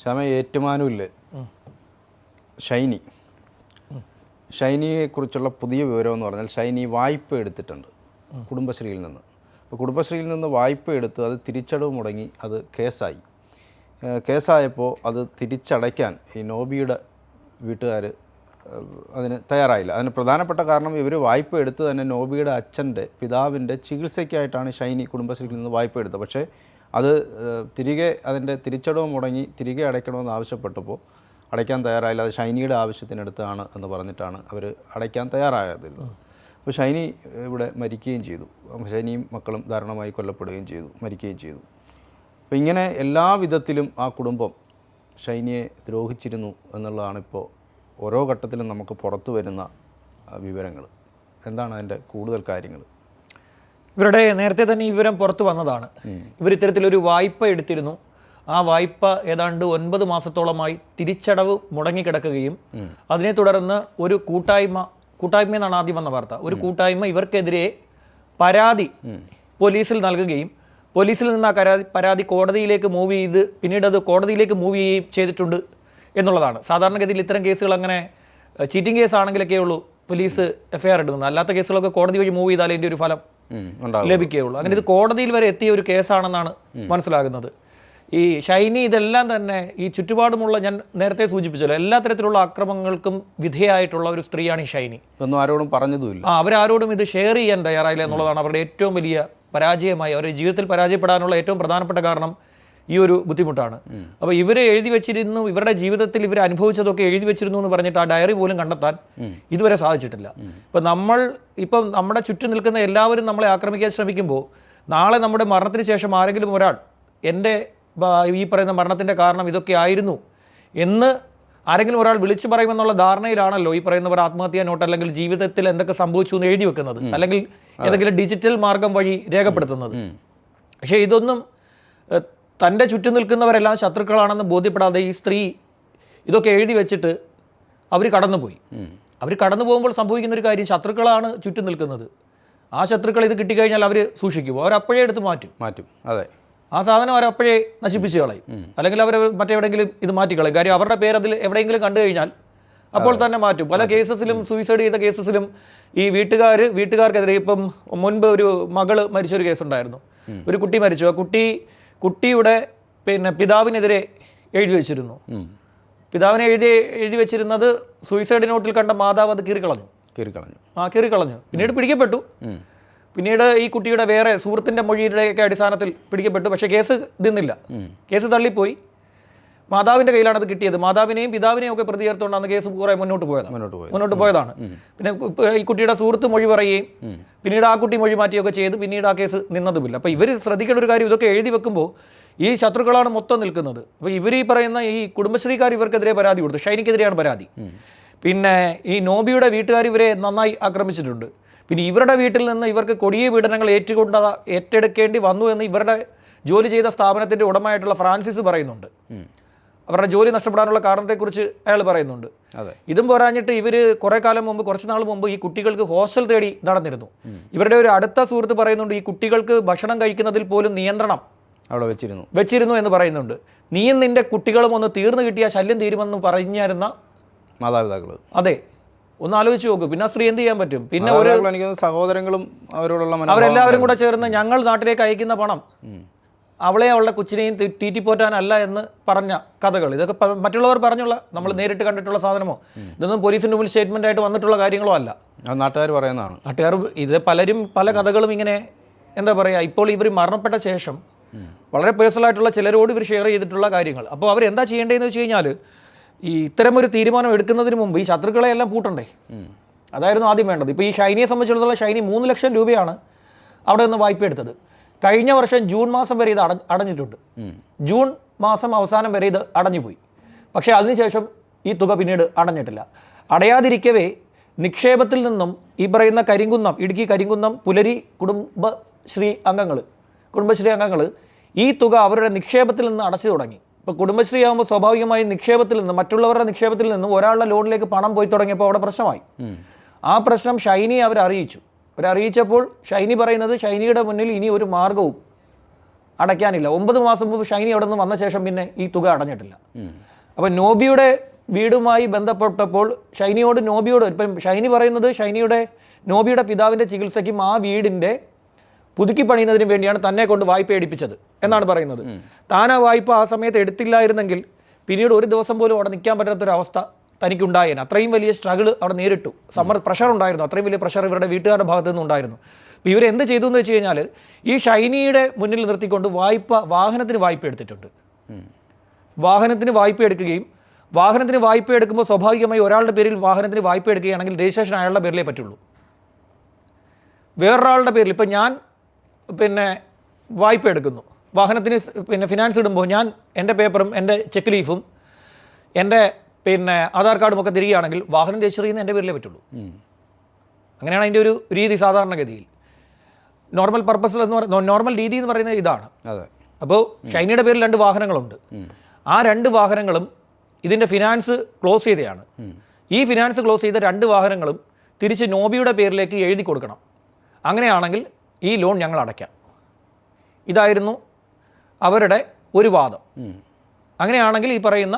ശ്യാമ ഏറ്റുമാനുമില്ല ഷൈനി. ഷൈനിയെക്കുറിച്ചുള്ള പുതിയ വിവരം എന്ന് പറഞ്ഞാൽ ഷൈനി വായ്പ എടുത്തിട്ടുണ്ട് കുടുംബശ്രീയിൽ നിന്ന്. അപ്പോൾ കുടുംബശ്രീയിൽ നിന്ന് വായ്പ എടുത്ത് അത് തിരിച്ചടവ് മുടങ്ങി അത് കേസായി. കേസായപ്പോൾ അത് തിരിച്ചടയ്ക്കാൻ ഈ നോബിയുടെ വീട്ടുകാർ അതിന് തയ്യാറായില്ല. അതിന് പ്രധാനപ്പെട്ട കാരണം ഇവർ വായ്പ എടുത്ത് തന്നെ നോബിയുടെ അച്ഛന്റെ പിതാവിന്റെ ചികിത്സയ്ക്കായിട്ടാണ് ഷൈനി കുടുംബശ്രീയിൽ നിന്ന് വായ്പ എടുത്തത്. പക്ഷേ അത് തിരികെ അതിന്റെ തിരിച്ചടവ് മുടങ്ങി തിരികെ അടയ്ക്കണമെന്ന് ആവശ്യപ്പെട്ടപ്പോൾ അടയ്ക്കാൻ തയ്യാറായില്ല. അത് ഷൈനിയുടെ ആവശ്യത്തിനടുത്താണ് എന്ന് പറഞ്ഞിട്ടാണ് അവർ അടയ്ക്കാൻ തയ്യാറായതില്ല അപ്പോൾ ഷൈനി ഇവിടെ മരിക്കുകയും ചെയ്തു. ഷൈനിയും മക്കളും ധാരണമായി കൊല്ലപ്പെടുകയും ചെയ്തു മരിക്കുകയും ചെയ്തു. അപ്പോൾ ഇങ്ങനെ എല്ലാ വിധത്തിലും ആ കുടുംബം ഷൈനിയെ ദ്രോഹിച്ചിരുന്നു എന്നുള്ളതാണ് ഇപ്പോൾ ഓരോ ഘട്ടത്തിലും നമുക്ക് പുറത്തു വരുന്ന വിവരങ്ങൾ. എന്താണ് അതിന്റെ കൂടുതൽ കാര്യങ്ങൾ? ഇവരുടെ നേരത്തെ തന്നെ ഈ വിവരം പുറത്തു വന്നതാണ്. ഇവർ ഇത്തരത്തിലൊരു വായ്പ എടുത്തിരുന്നു. ആ വായ്പ ഏതാണ്ട് ഒൻപത് മാസത്തോളമായി തിരിച്ചടവ് മുടങ്ങിക്കിടക്കുകയും അതിനെ തുടർന്ന് ഒരു കൂട്ടായ്മ കൂട്ടായ്മ എന്നാണ് ആദ്യം വന്ന വാർത്ത. ഒരു കൂട്ടായ്മ ഇവർക്കെതിരെ പരാതി പോലീസിൽ നൽകുകയും പോലീസിൽ നിന്ന് ആ പരാതി പരാതി കോടതിയിലേക്ക് മൂവ് ചെയ്ത് പിന്നീട് അത് കോടതിയിലേക്ക് മൂവ് ചെയ്യുകയും ചെയ്തിട്ടുണ്ട് എന്നുള്ളതാണ്. സാധാരണഗതിയിൽ ഇത്തരം കേസുകൾ അങ്ങനെ ചീറ്റിംഗ് കേസ് ആണെങ്കിലൊക്കെ ഉള്ളൂ പോലീസ് എഫ്ഐആർ എടുക്കുന്നത് അല്ലാത്ത കേസുകളൊക്കെ കോടതി വഴി മൂവ് ചെയ്താലേ ഇതിന്റെ ഒരു ഫലം ലഭിക്കുകയുള്ളൂ. അങ്ങനെ ഇത് കോടതിയിൽ വരെ എത്തിയ ഒരു കേസാണെന്നാണ് മനസ്സിലാകുന്നത്. ഈ ഷൈനി ഇതെല്ലാം തന്നെ ഈ ചുറ്റുപാടുമുള്ള ഞാൻ നേരത്തെ സൂചിപ്പിച്ചല്ലോ എല്ലാ തരത്തിലുള്ള അക്രമങ്ങൾക്കും വിധേയമായിട്ടുള്ള ഒരു സ്ത്രീയാണ് ഈ ഷൈനി. ഒന്നും ആരോടും പറഞ്ഞതുമില്ല. ആ അവരാരോടും ഇത് ഷെയർ ചെയ്യാൻ തയ്യാറായില്ല എന്നുള്ളതാണ് അവരുടെ ഏറ്റവും വലിയ പരാജയമായി അവരുടെ ജീവിതത്തിൽ പരാജയപ്പെടാനുള്ള ഏറ്റവും പ്രധാനപ്പെട്ട കാരണം ഈ ഒരു ബുദ്ധിമുട്ടാണ് അപ്പോൾ ഇവരെ എഴുതി വെച്ചിരുന്നു ഇവരുടെ ജീവിതത്തിൽ ഇവർ അനുഭവിച്ചതൊക്കെ എഴുതി വെച്ചിരുന്നു എന്ന് പറഞ്ഞിട്ട് ആ ഡയറി പോലും കണ്ടെത്താൻ ഇതുവരെ സാധിച്ചിട്ടില്ല. ഇപ്പം നമ്മൾ ഇപ്പം നമ്മുടെ ചുറ്റും നിൽക്കുന്ന എല്ലാവരും നമ്മളെ ആക്രമിക്കാൻ ശ്രമിക്കുമ്പോൾ നാളെ നമ്മുടെ മരണത്തിന് ശേഷം ആരെങ്കിലും ഒരാൾ എന്റെ ഈ പറയുന്ന മരണത്തിന്റെ കാരണം ഇതൊക്കെ ആയിരുന്നു എന്ന് ആരെങ്കിലും ഒരാൾ വിളിച്ചു പറയുമെന്നുള്ള ധാരണയിലാണല്ലോ ഈ പറയുന്നവർ ആത്മഹത്യാ നോട്ട് അല്ലെങ്കിൽ ജീവിതത്തിൽ എന്തൊക്കെ സംഭവിച്ചു എന്ന് എഴുതി വെക്കുന്നത്. അല്ലെങ്കിൽ ഏതെങ്കിലും ഡിജിറ്റൽ മാർഗം വഴി രേഖപ്പെടുത്തുന്നത്. പക്ഷേ ഇതൊന്നും തന്റെ ചുറ്റും നിൽക്കുന്നവരെല്ലാം ശത്രുക്കളാണെന്ന് ബോധ്യപ്പെടാതെ ഈ സ്ത്രീ ഇതൊക്കെ എഴുതി വെച്ചിട്ട് അവർ കടന്നുപോയി. അവർ കടന്നു പോകുമ്പോൾ സംഭവിക്കുന്ന ഒരു കാര്യം ശത്രുക്കളാണ് ചുറ്റും നിൽക്കുന്നത്. ആ ശത്രുക്കൾ ഇത് കിട്ടിക്കഴിഞ്ഞാൽ അവർ സൂക്ഷിക്കും. അവർ അപ്പോഴേ എടുത്ത് മാറ്റും. മാറ്റും. അതെ. ആ സാധനം അവർ അപ്പോഴേ നശിപ്പിച്ച് കളയും. അല്ലെങ്കിൽ അവർ മറ്റെവിടെയെങ്കിലും ഇത് മാറ്റിക്കളയും കാര്യം അവരുടെ പേര് അതിൽ എവിടെയെങ്കിലും കണ്ടു കഴിഞ്ഞാൽ അപ്പോൾ തന്നെ മാറ്റും. പല കേസസിലും സൂയിസൈഡ് ചെയ്ത കേസസിലും ഈ വീട്ടുകാർ വീട്ടുകാർക്കെതിരെ ഇപ്പം മുൻപ് ഒരു മകൾ മരിച്ചൊരു കേസുണ്ടായിരുന്നു. ഒരു കുട്ടി മരിച്ചു. ആ കുട്ടി കുട്ടിയുടെ പിന്നെ പിതാവിനെതിരെ എഴുതി വെച്ചിരുന്നു. പിതാവിനെ എഴുതി എഴുതി വെച്ചിരുന്നത് സൂയിസൈഡ് നോട്ടിൽ കണ്ട മാതാവ് അത് കീറിക്കളഞ്ഞു. കീറിക്കളഞ്ഞു. ആ കീറിക്കളഞ്ഞു. പിന്നീട് പിടിക്കപ്പെട്ടു. പിന്നീട് ഈ കുട്ടിയുടെ വേറെ സുഹൃത്തിന്റെ മൊഴിയുടെയൊക്കെ അടിസ്ഥാനത്തിൽ പിടിക്കപ്പെട്ടു. പക്ഷേ കേസ് നിന്നില്ല. കേസ് തള്ളിപ്പോയി. മാതാവിന്റെ കയ്യിലാണ് അത് കിട്ടിയത്. മാതാവിനെയും പിതാവിനെയും ഒക്കെ പ്രതി ചേർത്തുകൊണ്ടാണ് കേസ് കുറേ മുന്നോട്ട് പോയത് മുന്നോട്ട് മുന്നോട്ട് പോയതാണ്. പിന്നെ ഈ കുട്ടിയുടെ സുഹൃത്ത് മൊഴി പറയുകയും പിന്നീട് ആ കുട്ടി മൊഴി മാറ്റുകയൊക്കെ ചെയ്ത് പിന്നീട് ആ കേസ് നിന്നതുമില്ല. അപ്പോൾ ഇവർ ശ്രദ്ധിക്കേണ്ട ഒരു കാര്യം ഇതൊക്കെ എഴുതി വെക്കുമ്പോൾ ഈ ശത്രുക്കളാണ് മൊത്തം നിൽക്കുന്നത്. അപ്പോൾ ഇവർ ഈ പറയുന്ന ഈ കുടുംബശ്രീക്കാർ ഇവർക്കെതിരെ പരാതി കൊടുത്തു. ഷൈനിക്കെതിരെയാണ് പരാതി. പിന്നെ ഈ നോബിയുടെ വീട്ടുകാർ ഇവരെ നന്നായി ആക്രമിച്ചിട്ടുണ്ട്. പിന്നെ ഇവരുടെ വീട്ടിൽ നിന്ന് ഇവർക്ക് കൊടിയ പീഡനങ്ങൾ ഏറ്റുകൊണ്ട ഏറ്റെടുക്കേണ്ടി വന്നു എന്ന് ഇവരുടെ ജോലി ചെയ്ത സ്ഥാപനത്തിന്റെ ഉടമയായിട്ടുള്ള ഫ്രാൻസിസ് പറയുന്നുണ്ട്. അവരുടെ ജോലി നഷ്ടപ്പെടാനുള്ള കാരണത്തെക്കുറിച്ച് അയാൾ പറയുന്നുണ്ട്. ഇതും പോരാഞ്ഞിട്ട് ഇവർ കുറേ കാലം മുമ്പ് കുറച്ച് നാൾ മുമ്പ് ഈ കുട്ടികൾക്ക് ഹോസ്റ്റൽ തേടി നടന്നിരുന്നു. ഇവരുടെ ഒരു അടുത്ത സുഹൃത്ത് പറയുന്നുണ്ട് ഈ കുട്ടികൾക്ക് ഭക്ഷണം കഴിക്കുന്നതിൽ പോലും നിയന്ത്രണം അവിടെ വെച്ചിരുന്നു. വെച്ചിരുന്നു എന്ന് പറയുന്നുണ്ട്. നീയും നിന്റെ കുട്ടികളും ഒന്ന് തീർന്നു കിട്ടിയ ശല്യം തീരുമെന്ന് പറഞ്ഞിരുന്ന മാതാപിതാക്കൾ അതെ. ഒന്ന് ആലോചിച്ച് നോക്കൂ. പിന്നെ സ്ത്രീ എന്ത് ചെയ്യാൻ പറ്റും? പിന്നെ ഒരു സഹോദരങ്ങളും അവരോടുള്ള അവരെല്ലാവരും കൂടെ ചേർന്ന് ഞങ്ങൾ നാട്ടിലേക്ക് അയക്കുന്ന പണം. അവളെ അവളുടെ കൊച്ചിനെയും തീറ്റി പോറ്റാനല്ല എന്ന് പറഞ്ഞ കഥകൾ. ഇതൊക്കെ മറ്റുള്ളവർ പറഞ്ഞുള്ള നമ്മൾ നേരിട്ട് കണ്ടിട്ടുള്ള സാധനമോ? ഇതൊന്നും പോലീസിന്റെ മുമ്പിൽ സ്റ്റേറ്റ്മെന്റ് ആയിട്ട് വന്നിട്ടുള്ള കാര്യങ്ങളോ അല്ല. നാട്ടുകാർ പറയുന്നതാണ്. നാട്ടുകാർ ഇത് പലരും പല കഥകളും ഇങ്ങനെ എന്താ പറയുക ഇപ്പോൾ ഇവർ മരണപ്പെട്ട ശേഷം വളരെ പേഴ്സണൽ ആയിട്ടുള്ള ചിലരോട് ഇവർ ഷെയർ ചെയ്തിട്ടുള്ള കാര്യങ്ങൾ. അപ്പോൾ അവരെന്താ ചെയ്യേണ്ടതെന്ന് വെച്ച് കഴിഞ്ഞാൽ ഈ ഇത്തരം ഒരു തീരുമാനം എടുക്കുന്നതിന് മുമ്പ് ഈ ശത്രുക്കളെ എല്ലാം പൂട്ടണ്ടേ? അതായിരുന്നു ആദ്യം വേണ്ടത്. ഇപ്പോൾ ഈ ഷൈനിയെ സംബന്ധിച്ചിടത്തോളം ഷൈനി മൂന്ന് ലക്ഷം രൂപയാണ് അവിടെ നിന്ന് വായ്പ എടുത്തത് കഴിഞ്ഞ വർഷം ജൂൺ മാസം വരെ ഇത് അടഞ്ഞിട്ടുണ്ട്. ജൂൺ മാസം അവസാനം വരെ ഇത് അടഞ്ഞുപോയി. പക്ഷേ അതിനുശേഷം ഈ തുക പിന്നീട് അടഞ്ഞിട്ടില്ല. അടയാതിരിക്കവേ നിക്ഷേപത്തിൽ നിന്നും ഈ പറയുന്ന കരിങ്കുന്നം ഇടുക്കി കരിങ്കുന്നം പുലരി കുടുംബശ്രീ അംഗങ്ങൾ കുടുംബശ്രീ അംഗങ്ങൾ ഈ തുക അവരുടെ നിക്ഷേപത്തിൽ നിന്ന് അടച്ചു തുടങ്ങി. ഇപ്പോൾ കുടുംബശ്രീ ആകുമ്പോൾ സ്വാഭാവികമായി നിക്ഷേപത്തിൽ നിന്ന് മറ്റുള്ളവരുടെ നിക്ഷേപത്തിൽ നിന്നും ഒരാളുടെ ലോണിലേക്ക് പണം പോയി തുടങ്ങിയപ്പോൾ അവിടെ പ്രശ്നമായി. ആ പ്രശ്നം ഷൈനി അവർ അറിയിച്ചു അവരറിയിച്ചപ്പോൾ ഷൈനി പറയുന്നത് ഷൈനിയുടെ മുന്നിൽ ഇനി ഒരു മാർഗവും അടയ്ക്കാനില്ല. ഒമ്പത് മാസം മുമ്പ് ഷൈനി അവിടെ നിന്ന് വന്ന ശേഷം പിന്നെ ഈ തുക അടഞ്ഞിട്ടില്ല. അപ്പം നോബിയുടെ വീടുമായി ബന്ധപ്പെട്ടപ്പോൾ ഷൈനിയോട് നോബിയോട് ഇപ്പം ഷൈനി പറയുന്നത് ഷൈനിയുടെ നോബിയുടെ പിതാവിന്റെ ചികിത്സയ്ക്കും ആ വീടിന്റെ പുതുക്കി പണിയുന്നതിന് വേണ്ടിയാണ് തന്നെ കൊണ്ട് വായ്പ എടുപ്പിച്ചത് എന്നാണ് പറയുന്നത്. താൻ ആ വായ്പ ആ സമയത്ത് എടുത്തില്ലായിരുന്നെങ്കിൽ പിന്നീട് ഒരു ദിവസം പോലും അവിടെ നിൽക്കാൻ പറ്റാത്തൊരവസ്ഥ തനിക്കുണ്ടായേനെ. അത്രയും വലിയ സ്ട്രഗിൾ അവിടെ നേരിട്ടു. സമ്മർ പ്രഷർ ഉണ്ടായിരുന്നു. അത്രയും വലിയ പ്രഷർ ഇവരുടെ വീട്ടുകാരുടെ ഭാഗത്തു നിന്നുണ്ടായിരുന്നു അപ്പോൾ ഇവരെന്ത് ചെയ്തു എന്ന് വെച്ച് കഴിഞ്ഞാൽ ഈ ഷൈനിയുടെ മുന്നിൽ നിർത്തിക്കൊണ്ട് വായ്പ വാഹനത്തിന് വായ്പ എടുത്തിട്ടുണ്ട്. വാഹനത്തിന് വായ്പ എടുക്കുകയും വാഹനത്തിന് വായ്പ എടുക്കുമ്പോൾ സ്വാഭാവികമായി ഒരാളുടെ പേരിൽ വാഹനത്തിന് വായ്പ എടുക്കുകയാണെങ്കിൽ രജിസ്ട്രേഷൻ അയാളുടെ പേരിലേ പറ്റുള്ളൂ. വേറൊരാളുടെ പേരിൽ ഇപ്പം ഞാൻ പിന്നെ വായ്പ എടുക്കുന്നു. വാഹനത്തിന് പിന്നെ ഫിനാൻസ് ഇടുമ്പോൾ ഞാൻ എന്റെ പേപ്പറും എന്റെ ചെക്ക് ലീഫും എന്റെ പിന്നെ ആധാർ കാർഡും ഒക്കെ തിരികെയാണെങ്കിൽ വാഹനം രജിസ്റ്റർ ചെയ്യുന്ന എന്റെ പേരിലേ പറ്റുള്ളൂ. അങ്ങനെയാണ് അതിന്റെ ഒരു രീതി സാധാരണഗതിയിൽ. നോർമൽ പർപ്പസ് എന്ന് പറയുന്ന നോർമൽ രീതി എന്ന് പറയുന്നത് ഇതാണ്. അപ്പോൾ ഷൈനിയുടെ പേരിൽ രണ്ട് വാഹനങ്ങളുണ്ട്. ആ രണ്ട് വാഹനങ്ങളും ഇതിന്റെ ഫിനാൻസ് ക്ലോസ് ചെയ്തതാണ് ഈ ഫിനാൻസ് ക്ലോസ് ചെയ്ത രണ്ട് വാഹനങ്ങളും തിരിച്ച് നോബിയുടെ പേരിലേക്ക് എഴുതി കൊടുക്കണം. അങ്ങനെയാണെങ്കിൽ ഈ ലോൺ ഞങ്ങൾ അടയ്ക്കാം. ഇതായിരുന്നു അവരുടെ ഒരു വാദം. അങ്ങനെയാണെങ്കിൽ ഈ പറയുന്ന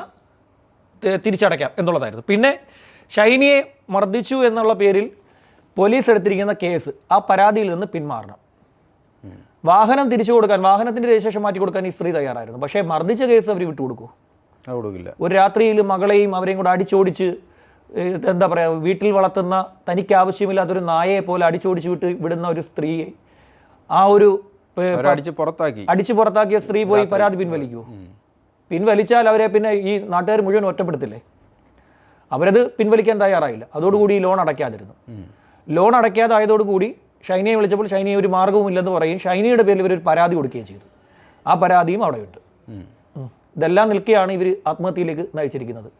തിരിച്ചടയ്ക്കാം എന്നുള്ളതായിരുന്നു. പിന്നെ ഷൈനിയെ മർദ്ദിച്ചു എന്നുള്ള പേരിൽ പോലീസ് എടുത്തിരിക്കുന്ന കേസ് ആ പരാതിയിൽ നിന്ന് പിന്മാറണം. വാഹനം തിരിച്ചു കൊടുക്കാൻ വാഹനത്തിന്റെ രജിസ്ട്രേഷൻ മാറ്റി കൊടുക്കാൻ ഈ സ്ത്രീ തയ്യാറായിരുന്നു. പക്ഷേ മർദ്ദിച്ച കേസ് അവർ വിട്ടുകൊടുക്കൂ കൊടുക്കില്ല. ഒരു രാത്രിയിൽ മകളെയും അവരെയും കൂടെ അടിച്ചോടിച്ച് എന്താ പറയുക വീട്ടിൽ വളർത്തുന്ന തനിക്ക് ആവശ്യമില്ലാത്തൊരു നായയെ പോലെ അടിച്ചോടിച്ച് വിട്ട് വിടുന്ന ഒരു സ്ത്രീയെ ആ ഒരു പേ- പുറത്താക്കി. അടിച്ചു പുറത്താക്കിയ സ്ത്രീ പോയി പരാതി പിൻവലിക്കുമോ പിൻവലിച്ചാൽ അവരെ പിന്നെ ഈ നാട്ടുകാർ മുഴുവൻ ഒറ്റപ്പെടുത്തില്ലേ? അവരത് പിൻവലിക്കാൻ തയ്യാറായില്ല. അതോടുകൂടി ലോൺ അടയ്ക്കാതിരുന്നു. ലോൺ അടയ്ക്കാതായതോടുകൂടി ഷൈനയെ വിളിച്ചപ്പോൾ ഷൈനയെ ഒരു മാർഗവും ഇല്ലെന്ന് പറയും ഷൈനയുടെ പേരിൽ ഇവർ ഒരു പരാതി കൊടുക്കുകയും ചെയ്തു. ആ പരാതിയും അവിടെ ഉണ്ട്. ഇതെല്ലാം നിൽക്കുകയാണ് ഇവർ ആത്മഹത്യയിലേക്ക് നയിച്ചിരിക്കുന്നത്.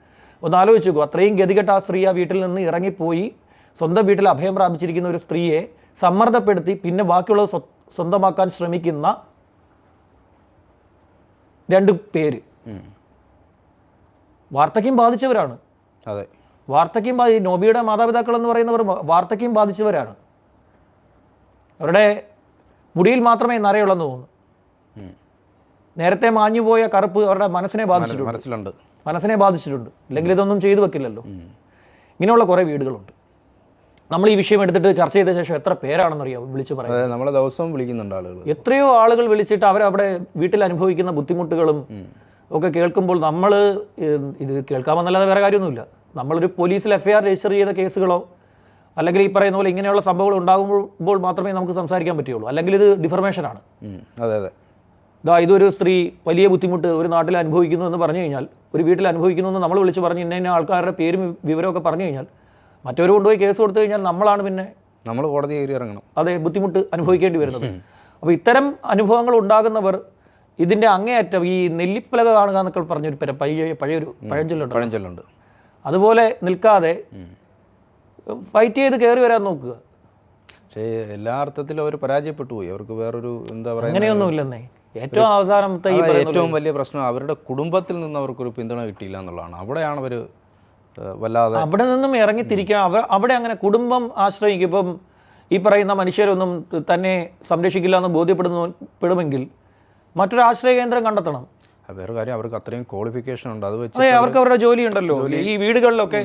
ഒന്ന് ആലോചിച്ച് നോക്കൂ. അത്രയും ഗതികെട്ട ആ സ്ത്രീ ആ വീട്ടിൽ നിന്ന് ഇറങ്ങിപ്പോയി സ്വന്തം വീട്ടിൽ അഭയം പ്രാപിച്ചിരിക്കുന്ന ഒരു സ്ത്രീയെ സമ്മർദ്ദപ്പെടുത്തി പിന്നെ ബാക്കിയുള്ളത് സ്വ- സ്വന്തമാക്കാൻ ശ്രമിക്കുന്ന രണ്ട് പേര്. വാർദ്ധക്യം ബാധിച്ചവരാണ്. അതെ. വാർദ്ധക്യം ബാധി നോബിയുടെ മാതാപിതാക്കൾ എന്ന് പറയുന്നവർ വാർദ്ധക്യം ബാധിച്ചവരാണ്. അവരുടെ മുടിയിൽ മാത്രമേ നരയുള്ളെന്ന് തോന്നുന്നു. നേരത്തെ മാഞ്ഞുപോയ കറുപ്പ് അവരുടെ മനസ്സിനെ ബാധിച്ചിട്ടുണ്ട്. മനസ്സിലുണ്ട്. മനസ്സിനെ ബാധിച്ചിട്ടുണ്ട്. അല്ലെങ്കിൽ ഇതൊന്നും ചെയ്തു വെക്കില്ലല്ലോ ഇങ്ങനെയുള്ള കുറേ വീടുകളുണ്ട്. നമ്മൾ ഈ വിഷയം എടുത്തിട്ട് ചർച്ച ചെയ്ത ശേഷം എത്ര പേരാണെന്ന് പേരാണെന്നറിയാം വിളിച്ച് പറയാം നമ്മളെ ദിവസവും വിളിക്കുന്നുണ്ട് ആളുകൾ എത്രയോ ആളുകൾ വിളിച്ചിട്ട് അവരവിടെ വീട്ടിൽ അനുഭവിക്കുന്ന ബുദ്ധിമുട്ടുകളും ഒക്കെ കേൾക്കുമ്പോൾ നമ്മൾ ഇത് കേൾക്കാമെന്നല്ലാതെ വേറെ കാര്യമൊന്നുമില്ല. നമ്മളൊരു പോലീസിൽ എഫ്ഐആർ രജിസ്റ്റർ ചെയ്ത കേസുകളോ അല്ലെങ്കിൽ ഈ പറയുന്ന പോലെ ഇങ്ങനെയുള്ള സംഭവങ്ങൾ ഉണ്ടാകുമ്പോൾ മാത്രമേ നമുക്ക് സംസാരിക്കാൻ പറ്റുള്ളൂ അല്ലെങ്കിൽ ഇത് ഡിഫർമേഷനാണ്. അതെ അതെ. ഇതാ ഇതൊരു സ്ത്രീ വലിയ ബുദ്ധിമുട്ട് ഒരു നാട്ടിൽ അനുഭവിക്കുന്നു എന്ന് പറഞ്ഞു കഴിഞ്ഞാൽ ഒരു വീട്ടിൽ അനുഭവിക്കുന്നു എന്ന് നമ്മൾ വിളിച്ച് പറഞ്ഞ് ഇന്ന ഇന്ന ആൾക്കാരുടെ പേരും വിവരമൊക്കെ പറഞ്ഞു കഴിഞ്ഞാൽ മറ്റവർ കൊണ്ടുപോയി കേസ് കൊടുത്തു കഴിഞ്ഞാൽ നമ്മളാണ് പിന്നെ നമ്മൾ കോടതി കയറി ഇറങ്ങണം. അതെ ബുദ്ധിമുട്ട് അനുഭവിക്കേണ്ടി വരുന്നത്. അപ്പോൾ ഇത്തരം അനുഭവങ്ങൾ ഉണ്ടാകുന്നവർ ഇതിന്റെ അങ്ങേയറ്റം ഈ നെല്ലിപ്പലക കാണുക എന്നൊക്കെ പറഞ്ഞൊരു പേര് പഴയ പഴയൊരു പഴഞ്ചൊല്ലുണ്ട് പഴഞ്ചൊല്ലുണ്ട്. അതുപോലെ നിൽക്കാതെ ഫൈറ്റ് ചെയ്ത് കയറി വരാൻ നോക്കുക. പക്ഷേ എല്ലാ അർത്ഥത്തിലും അവർ പരാജയപ്പെട്ടു പോയി. അവർക്ക് വേറൊരു എന്താ പറയുക അങ്ങനെയൊന്നും ഇല്ലെന്നേ ഏറ്റവും അവസാനത്തെ ഏറ്റവും വലിയ പ്രശ്നം. അവരുടെ കുടുംബത്തിൽ നിന്ന് അവർക്കൊരു പിന്തുണ കിട്ടിയില്ല എന്നുള്ളതാണ്. അവിടെയാണ് അവർ വല്ലാതെ അവിടെ നിന്നും ഇറങ്ങി തിരിക്കണം. അവർ അവിടെ അങ്ങനെ കുടുംബം ആശ്രയിക്കും. ഇപ്പം ഈ പറയുന്ന മനുഷ്യരൊന്നും തന്നെ സംരക്ഷിക്കില്ല എന്ന് ബോധ്യപ്പെടുന്നു പെടുമെങ്കിൽ മറ്റൊരു ആശ്രയ കേന്ദ്രം കണ്ടെത്തണം. വേറെ കാര്യം അവർക്ക് അത്രയും ക്വാളിഫിക്കേഷൻ ഉണ്ട്. അത് വെച്ച് അവർക്ക് അവരുടെ ജോലി ഉണ്ടല്ലോ ഈ വീടുകളിലൊക്കെ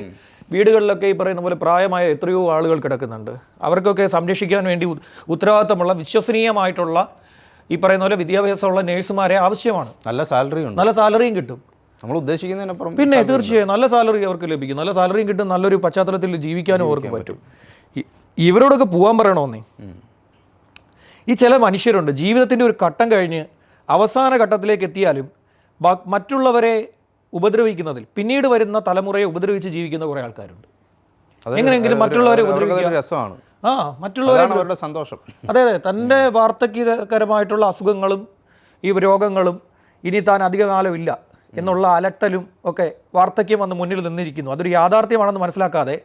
വീടുകളിലൊക്കെ ഈ പറയുന്ന പോലെ പ്രായമായ എത്രയോ ആളുകൾ കിടക്കുന്നുണ്ട്. അവർക്കൊക്കെ സംരക്ഷിക്കാൻ വേണ്ടി ഉത്തരവാദിത്തമുള്ള വിശ്വസനീയമായിട്ടുള്ള ഈ പറയുന്ന പോലെ വിദ്യാഭ്യാസമുള്ള നേഴ്സുമാരെ ആവശ്യമാണ്. നല്ല സാലറി ഉണ്ട്. നല്ല സാലറിയും കിട്ടും. നമ്മൾ ഉദ്ദേശിക്കുന്നതിനപ്പുറം പിന്നെ തീർച്ചയായും നല്ല സാലറി അവർക്ക് ലഭിക്കും. നല്ല സാലറിയും കിട്ടും നല്ലൊരു പശ്ചാത്തലത്തിൽ ജീവിക്കാനും അവർക്ക് പറ്റും. ഇവരോടൊക്കെ പോകാൻ പറയണമെന്നേ ഈ ചില മനുഷ്യരുണ്ട്. ജീവിതത്തിന്റെ ഒരു ഘട്ടം കഴിഞ്ഞ് അവസാന ഘട്ടത്തിലേക്ക് എത്തിയാലും മറ്റുള്ളവരെ ഉപദ്രവിക്കുന്നതിൽ പിന്നീട് വരുന്ന തലമുറയെ ഉപദ്രവിച്ച് ജീവിക്കുന്ന കുറേ ആൾക്കാരുണ്ട്. എങ്ങനെയെങ്കിലും മറ്റുള്ളവരെ ഉപദ്രവിക്കുന്ന രസമാണ്. ആ മറ്റുള്ളവരെ അവരുടെ സന്തോഷം. അതെ അതെ തന്റെ വാർദ്ധക്യകരമായിട്ടുള്ള അസുഖങ്ങളും ഈ രോഗങ്ങളും ഇനി താൻ ഇല്ല എന്നുള്ള അലട്ടലും ഒക്കെ വാർദ്ധക്യം വന്ന് മുന്നിൽ നിന്നിരിക്കുന്നു. അതൊരു യാഥാർത്ഥ്യമാണെന്ന് മനസ്സിലാക്കാതെ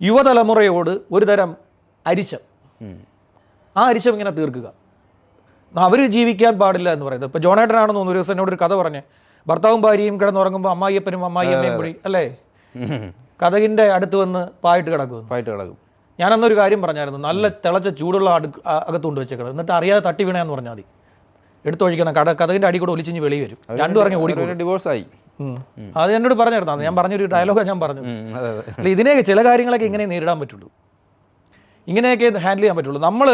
യുവതലമുറയോട് ഒരു തരം അരിച്ചം ആ അരിച്ചം ഇങ്ങനെ തീർക്കുക. അവർ ജീവിക്കാൻ പാടില്ല എന്ന് പറയുന്നത്. ഇപ്പോൾ ജോണേട്ടനാണെന്ന് തോന്നുന്നു ഒരു ദിവസം എന്നോട് ഒരു കഥ പറഞ്ഞ് ഭർത്താവും ഭാര്യയും കിടന്നുറങ്ങുമ്പോൾ അമ്മായിയപ്പനും അമ്മായിയമ്മയും കൂടി അല്ലേ? കഥകിന്റെ കഥകിന്റെ അടുത്ത് വന്ന് പായിട്ട് കിടക്കും പായിട്ട് കിടക്കും. ഞാൻ ഞാനന്നൊരു കാര്യം പറഞ്ഞായിരുന്നു നല്ല തിളച്ച ചൂടുള്ള അടു അകത്ത് കൊണ്ട് വെച്ചേക്കണം എന്നിട്ട് അറിയാതെ തട്ടി വീണെന്ന് പറഞ്ഞാൽ മതി. എടുത്തൊഴിക്കണം കട കഥകിന്റെ അടി കൂടെ ഒലിച്ചിഞ്ഞ് വെളി വരും. രണ്ടു പറഞ്ഞ് ഓടി ഡിവോഴ്സായി. അത് എന്നോട് പറഞ്ഞിരുന്നു ഞാൻ പറഞ്ഞൊരു ഡയലോഗാണ് ഞാൻ പറഞ്ഞു അല്ല ഇതിനെയൊക്കെ ചില കാര്യങ്ങളൊക്കെ ഇങ്ങനെ നേരിടാൻ പറ്റുള്ളൂ. ഇങ്ങനെയൊക്കെ ഹാൻഡിൽ ചെയ്യാൻ പറ്റുള്ളൂ. നമ്മൾ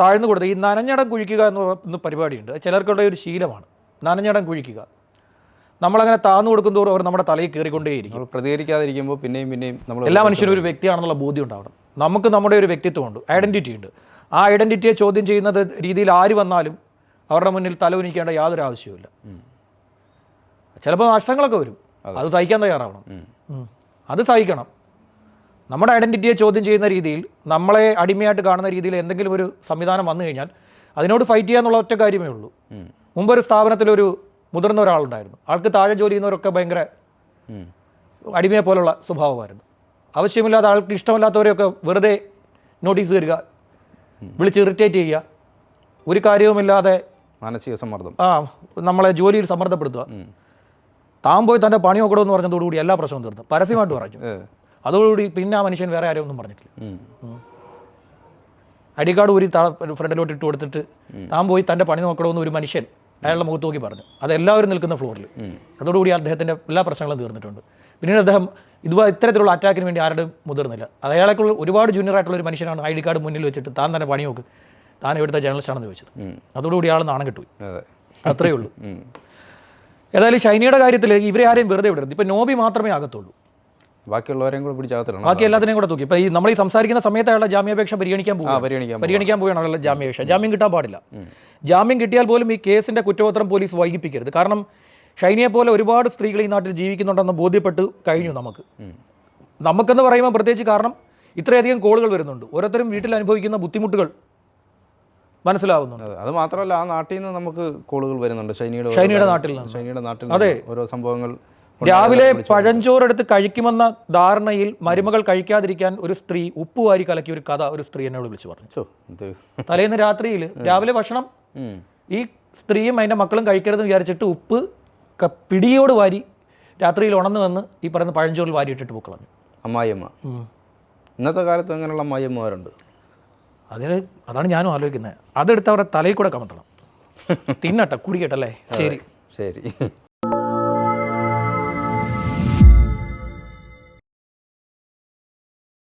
താഴ്ന്നു കൊടുത്ത് ഈ നനഞ്ഞടം കുഴിക്കുക എന്ന് പറയുന്ന പരിപാടിയുണ്ട്. അത് ചിലർക്കുള്ള ഒരു ശീലമാണ്. നനഞ്ഞടം കുഴിക്കുക. നമ്മളങ്ങനെ താന്നു കൊടുക്കും തോറും അവർ നമ്മുടെ തലയിൽ കയറിക്കൊണ്ടേയിരിക്കും. പ്രതികരിക്കാതിരിക്കുമ്പോൾ പിന്നെയും പിന്നെയും നമ്മൾ എല്ലാ മനുഷ്യരും ഒരു വ്യക്തിയാണെന്നുള്ള ബോധ്യം ഉണ്ടാവണം. നമുക്ക് നമ്മുടെ ഒരു വ്യക്തിത്വമുണ്ട്. ഐഡന്റിറ്റി ഉണ്ട്. ആ ഐഡന്റിറ്റിയെ ചോദ്യം ചെയ്യുന്ന രീതിയിൽ ആര് വന്നാലും അവരുടെ മുന്നിൽ തല ഉനിക്കേണ്ട യാതൊരു ആവശ്യവുമില്ല. ചിലപ്പോൾ നഷ്ടങ്ങളൊക്കെ വരും. അത്. സഹിക്കാൻ തയ്യാറാവണം. അത് സഹിക്കണം. നമ്മുടെ ഐഡന്റിറ്റിയെ ചോദ്യം ചെയ്യുന്ന രീതിയിൽ നമ്മളെ അടിമയായിട്ട് കാണുന്ന രീതിയിൽ എന്തെങ്കിലും ഒരു സംവിധാനം വന്നു കഴിഞ്ഞാൽ അതിനോട് ഫൈറ്റ് ചെയ്യാന്നുള്ള ഒറ്റ കാര്യമേ ഉള്ളൂ. മുമ്പ് ഒരു സ്ഥാപനത്തിലൊരു മുതിർന്ന ഒരാളുണ്ടായിരുന്നു. ആൾക്ക് താഴെ ജോലി ചെയ്യുന്നവരൊക്കെ ഭയങ്കര അടിമയെ പോലുള്ള സ്വഭാവമായിരുന്നു. ആവശ്യമില്ലാത്ത ആൾക്ക് ഇഷ്ടമല്ലാത്തവരെയൊക്കെ വെറുതെ നോട്ടീസ് തരിക വിളിച്ച് ഇറിറ്റേറ്റ് ചെയ്യുക ഒരു കാര്യവുമില്ലാതെ മാനസിക സമ്മർദ്ദം. ആ നമ്മളെ ജോലിയിൽ സമ്മർദ്ദപ്പെടുത്തുക. താൻ പോയി തന്റെ പണി നോക്കണമെന്ന് പറഞ്ഞതോടുകൂടി എല്ലാ പ്രശ്നവും തീർന്നു. പരസ്യമായിട്ട് പറഞ്ഞു. അതോടുകൂടി പിന്നെ ആ മനുഷ്യൻ വേറെ ആരും ഒന്നും പറഞ്ഞിട്ടില്ല. ഐ കാർഡ് താ ഫ്രണ്ടിലോട്ട് ഇട്ട് കൊടുത്തിട്ട് താൻ പോയി തന്റെ പണി നോക്കണമെന്ന് ഒരു മനുഷ്യൻ അയാളുടെ മുഖത്ത് നോക്കി പറഞ്ഞു. അത് എല്ലാവരും നിൽക്കുന്ന ഫ്ലോറിൽ. അതോടുകൂടി അദ്ദേഹത്തിന്റെ എല്ലാ പ്രശ്നങ്ങളും തീർന്നിട്ടുണ്ട്. പിന്നീട് അദ്ദേഹം ഇതുപോലെ ഇത്തരത്തിലുള്ള അറ്റാക്കിന് വേണ്ടി ആരുടെയും മുതിർന്നില്ല. അത് അയാളെക്കുള്ള ഒരുപാട് ജൂനിയർ ആയിട്ടുള്ള ഒരു മനുഷ്യനാണ് ഐ ഡി കാർഡ് മുന്നിൽ വെച്ചിട്ട് താൻ തന്നെ പണി നോക്ക് താൻ ഇവിടുത്തെ ജേർണലിസ്റ്റാണെന്ന് ചോദിച്ചത്. അതോടുകൂടി ആൾ നാണം കിട്ടു അതെ. അത്രയേ ഉള്ളൂ. ഏതായാലും ഷൈനിയുടെ കാര്യത്തിൽ ഇവരെ ആരെയും വെറുതെ വിടരുത്. ഇപ്പം നോബി മാത്രമേ ആകത്തുള്ളൂ. ബാക്കിയുള്ളവരെയും കൂടെ പിടിച്ചകത്തിടണം. ബാക്കി എല്ലാത്തിനെയും കൂടെ തൂക്കി. ഇപ്പോൾ ഈ നമ്മൾ ഈ സംസാരിക്കുന്ന സമയത്ത് അയാളുടെ ജാമ്യാപേക്ഷ പരിഗണിക്കാൻ പോകും പരിഗണിക്കാൻ പരിഗണിക്കാൻ പോവുകയാണ് അയാളുടെ ജാമ്യാപേക്ഷ. ജാമ്യം കിട്ടാൻ പാടില്ല. ജാമ്യം കിട്ടിയാൽ പോലും ഈ കേസിന്റെ കുറ്റപത്രം പോലീസ് വൈകിപ്പിക്കരുത്. കാരണം ഷൈനിയെ പോലെ ഒരുപാട് സ്ത്രീകൾ ഈ നാട്ടിൽ ജീവിക്കുന്നുണ്ടെന്ന് ബോധ്യപ്പെട്ട് കഴിഞ്ഞു നമുക്ക്. നമുക്കെന്ന് പറയുമ്പോൾ പ്രത്യേകിച്ച് കാരണം ഇത്രയധികം കോളുകൾ വരുന്നുണ്ട്. ഓരോരുത്തരും വീട്ടിൽ അനുഭവിക്കുന്ന ബുദ്ധിമുട്ടുകൾ മനസ്സിലാവുന്നുണ്ട്. അത് മാത്രമല്ല ആ നാട്ടിൽ നിന്ന് നമുക്ക് കോളുകൾ വരുന്നുണ്ട്. ഷൈനിയുടെ ഷൈനിയുടെ നാട്ടിൽ. ഷൈനിയുടെ നാട്ടിൽ നിന്ന് ഓരോ സംഭവങ്ങൾ രാവിലെ പഴഞ്ചോറെടുത്ത് കഴിക്കുമെന്ന ധാരണയിൽ മരുമകൾ കഴിക്കാതിരിക്കാൻ ഒരു സ്ത്രീ ഉപ്പ് വാരി കലക്കിയ ഒരു കഥ ഒരു സ്ത്രീ എന്നോട് വിളിച്ചു പറഞ്ഞു. തലേന്ന് രാത്രിയിൽ രാവിലെ ഭക്ഷണം ഈ സ്ത്രീയും അതിന്റെ മക്കളും കഴിക്കരുതെന്ന് വിചാരിച്ചിട്ട് ഉപ്പ് പിടിയോട് വാരി രാത്രിയിൽ ഉണർന്നു വന്ന് ഈ പറയുന്ന പഴഞ്ചോറിൽ വാരിയിട്ടിട്ട് പൂക്കളഞ്ഞു അമ്മായിയമ്മ. ഇന്നത്തെ കാലത്ത് അങ്ങനെയുള്ള അമ്മായിയമ്മമാരുണ്ട്. അതിൽ അതാണ് ഞാനും ആലോചിക്കുന്നത്. അതെടുത്ത് അവരുടെ തലയിൽ കൂടെ കമത്തണം. തിന്നട്ടെ കുടിക്കട്ടല്ലേ ശരി. ശരി.